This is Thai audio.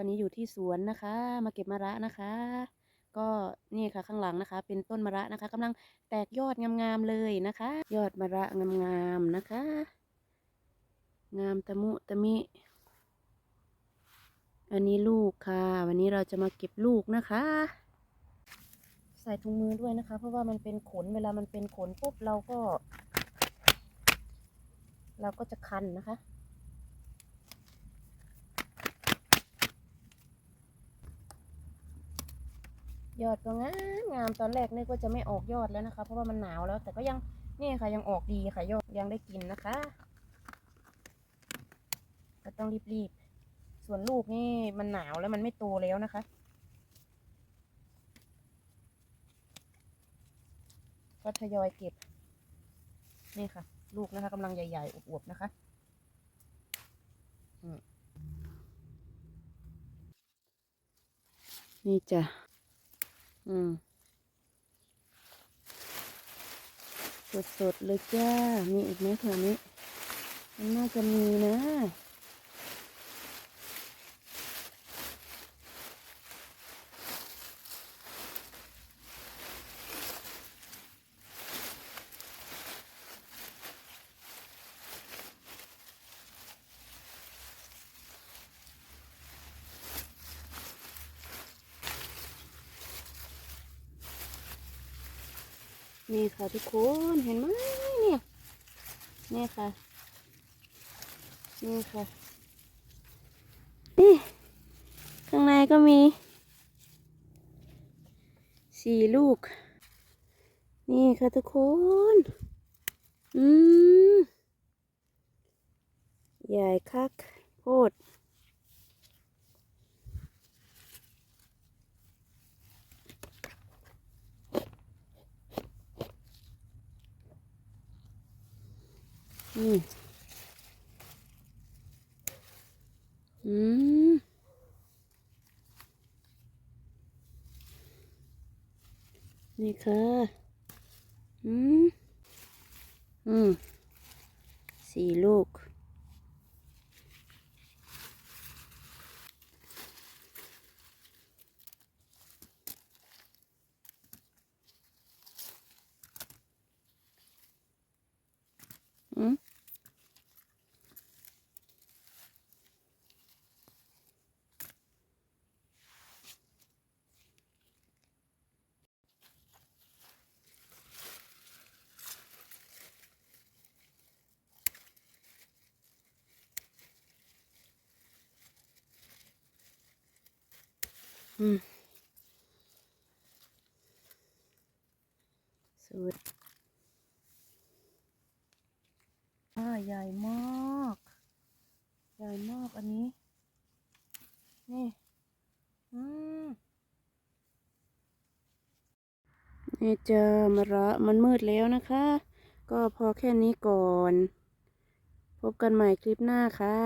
ตอนนี้อยู่ที่สวนนะคะ มาเก็บมะระนะคะ ก็นี่ค่ะข้างหลังนะคะ เป็นต้นมะระนะคะกำลังแตกยอดงามๆเลยนะคะ ยอดมะระงามๆนะคะ งามตะมุตะมิ อันนี้ลูกค่ะ วันนี้เราจะมาเก็บลูกนะคะ ใส่ถุงมือด้วยนะคะ เพราะว่ามันเป็นขนเวลามันเป็นขนปุ๊บเราก็ เราก็จะคันนะคะ ยอดก็งามงามตอนแรกนึกว่าจะไม่ออกยอดแล้วนะคะ เพราะว่ามันหนาวแล้ว แต่ก็ยังนี่ค่ะยังออกดีค่ะยอดยังได้กินนะคะ ก็ต้องรีบๆส่วนลูกนี่มันหนาวแล้วมันไม่โตแล้วนะคะก็ทยอยเก็บ นี่ค่ะ ลูกนะคะกำลังใหญ่ๆอวบๆนะคะนี่จ้ะ อืมสดๆเลยจ้า มีอีกไหมแถวนี้ มันน่าจะมีนะ นี่ค่ะทุกคนเห็นไหมเนี่ยนี่ค่ะ นี่ค่ะ นี่ ข้างในก็มีสี่ลูก นี่ค่ะทุกคน อืม ใหญ่คักโพด นี่อืมนี่ค่ะอืม อืม สี่ลูก อืม อืมสุดอ่าใหญ่มาก ใหญ่มากอันนี้ นี่ อืมนี่เจอมะระมันมืดแล้วนะคะ ก็พอแค่นี้ก่อน พบกันใหม่คลิปหน้าค่ะ